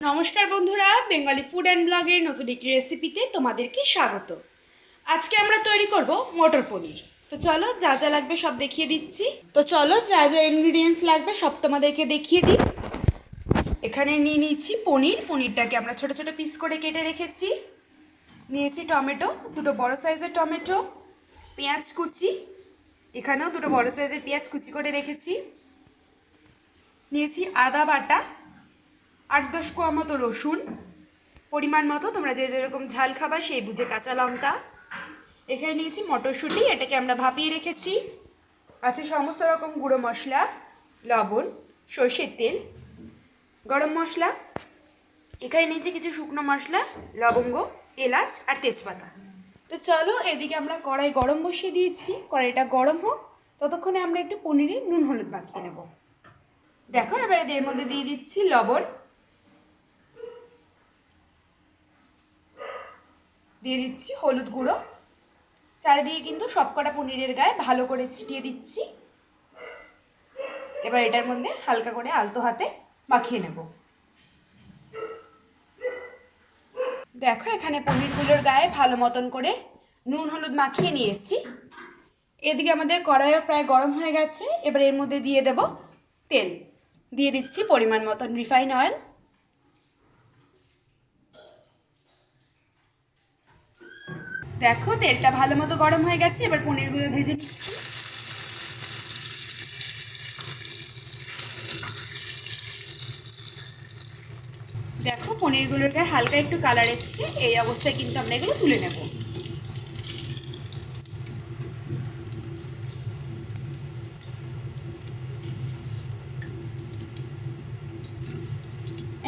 নমস্কার বন্ধুরা, Bengali food and ব্লগের নতুন একটি রেসিপিতে তোমাদেরকে স্বাগত। আজকে আমরা তৈরি করব মটর পনির। তো চলো, যা যা লাগবে সব দেখিয়ে দিচ্ছি। তো চলো, যা যা ইনগ্রিডিয়েন্টস লাগবে সব তোমাদেরকে দেখিয়ে দিই। এখানে নিয়ে নিয়েছি পনির। পনিরটাকে আমরা ছোট ছোট পিস করে কেটে রেখেছি। নিয়েছি টমেটো, দুটো বড় সাইজের টমেটো, পেঁয়াজ কুচি। এখানেও দুটো বড় সাইজের পেঁয়াজ কুচি করে রেখেছি। নিয়েছি আদা বাটা আট দশ কোয়া মতো রসুন, পরিমাণ মতো, তোমরা যে যেরকম ঝাল খাবা সেই বুঝে কাঁচা লঙ্কা। এখানে নিয়েছি মটরশুঁটি, এটাকে আমরা ভাপিয়ে রেখেছি। আছে সমস্ত রকম গুঁড়ো মশলা, লবণ, সর্ষের তেল, গরম মশলা। এখানে নিয়েছি কিছু শুকনো মশলা, লবঙ্গ, এলাচ আর তেজপাতা। তো চলো এদিকে আমরা কড়াই গরম বসিয়ে দিয়েছি, কড়াইটা গরম হোক, ততক্ষণে আমরা একটু পনিরে নুন হলুদ মাখিয়ে নেব। দেখো এবারে এর মধ্যে দিয়ে দিচ্ছি লবণ। দিয়ে দিচ্ছি হলুদ গুঁড়ো। চারিদিকে কিন্তু সবকটা পনিরের গায়ে ভালো করে ছিটিয়ে দিচ্ছি। এবার এটার মধ্যে হালকা করে আলতো হাতে মাখিয়ে নেব। দেখো, এখানে পনিরগুলোর গায়ে ভালো মতন করে নুন, হলুদ মাখিয়ে নিয়েছি। এদিকে আমাদের কড়াইও প্রায় গরম হয়ে গেছে। এবার এর মধ্যে দিয়ে দেব তেল। দিয়ে দিচ্ছি পরিমাণ মতন রিফাইন অয়েল। দেখো, তেলটা ভালো মতো গরম হয়ে গেছে, এবার পনিরগুলো ভেজে নিচ্ছি। দেখো, পনিরগুলোকে হালকা একটু কালার এসছে, এই অবস্থায় কিন্তু আমরা এগুলো তুলে নেব।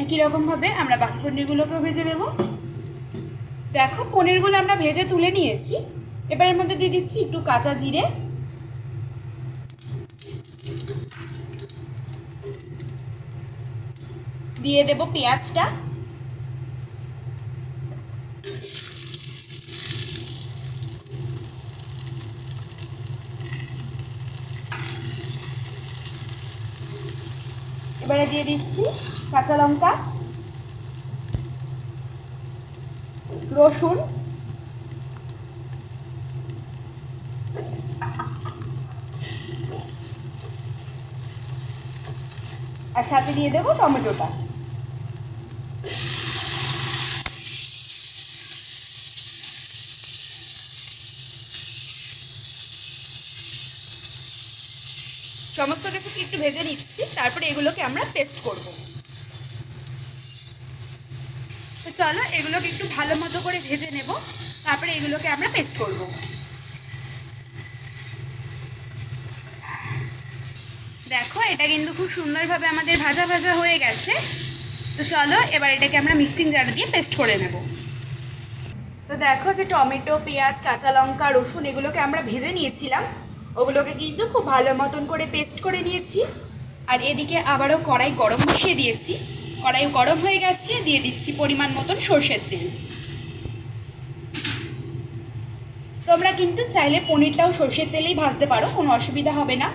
একই রকমভাবে আমরা বাকি পনিরগুলোকেও ভেজে নেব। দেখো, পনিরগুলো আমরা ভেজে তুলে নিয়েছি। এবার এর মধ্যে দিয়ে দিচ্ছি একটু কাঁচা জিরে। দিয়ে দেব পেঁয়াজটা। এবারে দিয়ে দিচ্ছি কাঁচা লঙ্কা। রসুন। আর সাথে দিয়ে দেবো টমেটোটা। সমস্ত কিছুকে একটু ভেজে নিচ্ছি, তারপরে এগুলোকে আমরা পেস্ট করব তো চলো, এগুলোকে একটু ভালো মতো করে ভেজে নেব। তারপরে এগুলোকে আমরা পেস্ট করব। দেখো, এটা কিন্তু খুব সুন্দরভাবে আমাদের ভাজা ভাজা হয়ে গেছে। তো চলো, এবার এটাকে আমরা মিক্সিং জার দিয়ে পেস্ট করে নেব। তো দেখো যে টমেটো, পেঁয়াজ, কাঁচা লঙ্কা, রসুন, এগুলোকে আমরা ভেজে নিয়েছিলাম। ওগুলোকে কিন্তু খুব ভালো মতন করে পেস্ট করে নিয়েছি। আর এদিকে আবারও কড়াই গরম বসিয়ে দিয়েছি। কড়াই গরম হয়ে গেছে, দিয়ে দিচ্ছি পরিমাণ মতন সর্ষের তেল। তোমরা কিন্তু চাইলে পনিরটাও সর্ষের তেলেই ভাজতে পারো, কোনো অসুবিধা হবে না।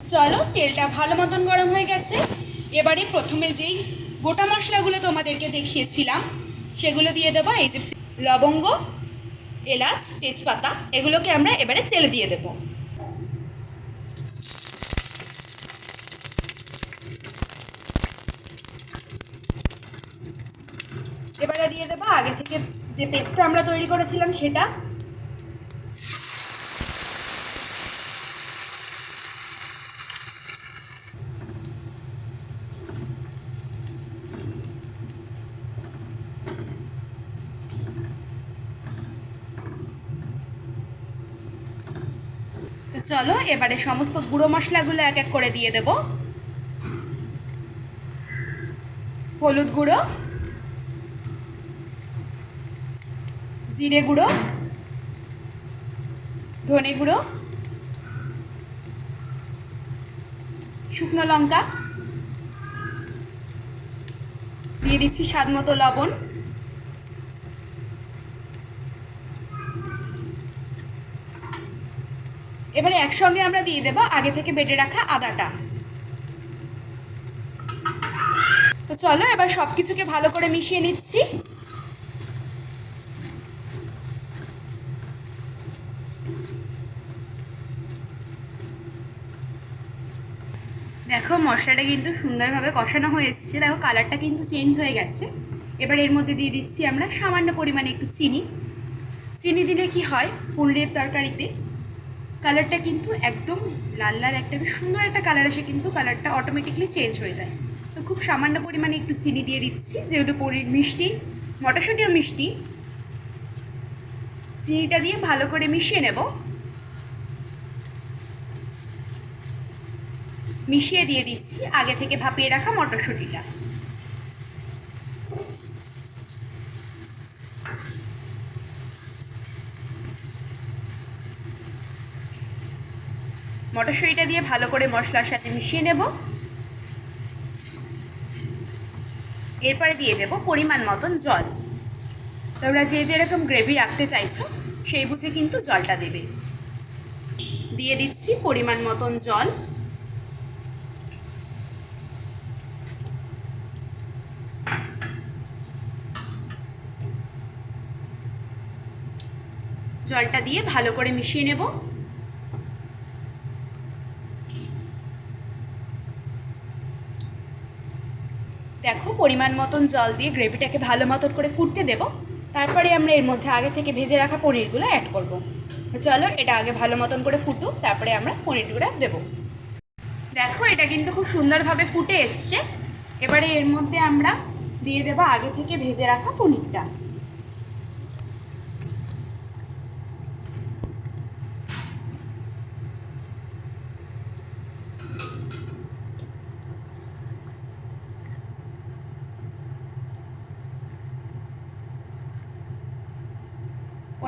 চলো, তেলটা ভালো মতন গরম হয়ে গেছে। এবারে প্রথমে যেই গোটা মশলাগুলো তোমাদেরকে দেখিয়েছিলাম, সেগুলো দিয়ে দেবো, এই যে লবঙ্গ, এলাচ, তেজপাতা, এগুলোকে আমরা এবারে তেলে দিয়ে দেব এবারে দিয়ে দেবো। আগে থেকে যে পেস্টটা আমরা তৈরি করেছিলাম সেটা। চলো, এবারে সমস্ত গুঁড়ো মশলাগুলো এক এক করে দিয়ে দেব। হলুদ গুঁড়ো। জিরে গুঁড়ো, ধনে গুঁড়ো, শুকনো লঙ্কা, দিয়ে দিচ্ছি স্বাদ মতো লবণ। এবারে একসঙ্গে আমরা দিয়ে দেবো আগে থেকে বেটে রাখা আদাটা। তো চলো এবার সব কিছুকে ভালো করে মিশিয়ে নিচ্ছি। দেখো, মশলাটা কিন্তু সুন্দরভাবে কষানো হয়ে এসেছে। দেখো কালারটা কিন্তু চেঞ্জ হয়ে গেছে। এবার এর মধ্যে দিয়ে দিচ্ছি আমরা সামান্য পরিমাণে একটু চিনি। চিনি দিলে কি হয়, পনিরের তরকারিতে কালারটা কিন্তু একদম লাল লাল একটা সুন্দর একটা কালার আসে কিন্তু কালারটা অটোমেটিকলি চেঞ্জ হয়ে যায়। তো খুব সামান্য পরিমাণে একটু চিনি দিয়ে দিচ্ছি, যেহেতু পনির মিষ্টি, মটরশুঁটিও মিষ্টি। চিনিটা দিয়ে ভালো করে মিশিয়ে নেব। মিশিয়ে দিয়ে দিচ্ছি আগে থেকে ভাপিয়ে রাখা মটরশুঁটিটা। মটরশুঁটিটা দিয়ে ভালো করে মশলার সাথে মিশিয়ে নেব। এরপরে দিয়ে দেব পরিমাণ মতন জল। তোমরা যে যেরকম গ্রেভি রাখতে চাইছো, সেই বুঝে কিন্তু জলটা দেবে। দিয়ে দিচ্ছি পরিমাণ মতন জল। জলটা দিয়ে ভালো করে মিশিয়ে নেব। দেখো, পরিমাণ মতন জল দিয়ে গ্রেভিটাকে ভালো মতন করে ফুটতে দেব। তারপরে আমরা এর মধ্যে আগে থেকে ভেজে রাখা পনিরগুলো অ্যাড করব। চলো, এটা আগে ভালো মতন করে ফুটুক, তারপরে আমরা পনিরগুলো দেব। দেখো, এটা কিন্তু খুব সুন্দরভাবে ফুটে এসছে। এবারে এর মধ্যে আমরা দিয়ে দেবো আগে থেকে ভেজে রাখা পনিরটা।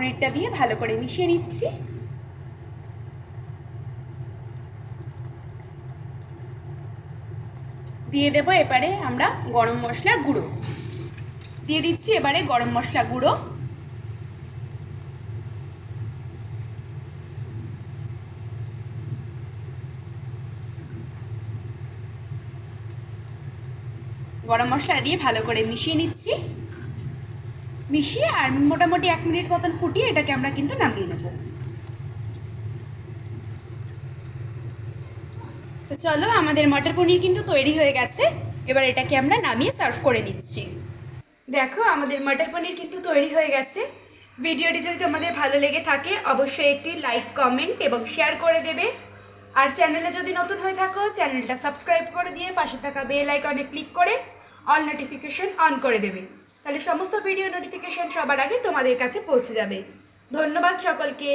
পনিরটা দিয়ে ভালো করে মিশিয়ে নিচ্ছি। দিয়ে দেবো এবারে আমরা গরম মশলা গুঁড়ো। দিয়ে দিচ্ছি এবারে গরম মশলা গুঁড়ো। গরম মশলা দিয়ে ভালো করে মিশিয়ে নিচ্ছি। মিশিয়ে আর মোটামুটি এক মিনিট মতন ফুটিয়ে এটাকে আমরা কিন্তু নামিয়ে নেব। তো চলো, আমাদের মটর পনির কিন্তু তৈরি হয়ে গেছে। এবার এটাকে আমরা নামিয়ে সার্ভ করে নিচ্ছি। দেখো, আমাদের মটর পনির কিন্তু তৈরি হয়ে গেছে। ভিডিওটি যদি তোমাদের ভালো লেগে থাকে, অবশ্যই একটি লাইক, কমেন্ট এবং শেয়ার করে দেবে। আর চ্যানেলে যদি নতুন হয়ে থাকো, চ্যানেলটা সাবস্ক্রাইব করে দিয়ে পাশে থাকা বেল আইকনে ক্লিক করে অল নোটিফিকেশন অন করে দেবে। তাহলে সমস্ত ভিডিও নোটিফিকেশন সবার আগে তোমাদের কাছে পৌঁছে যাবে। ধন্যবাদ সকলকে।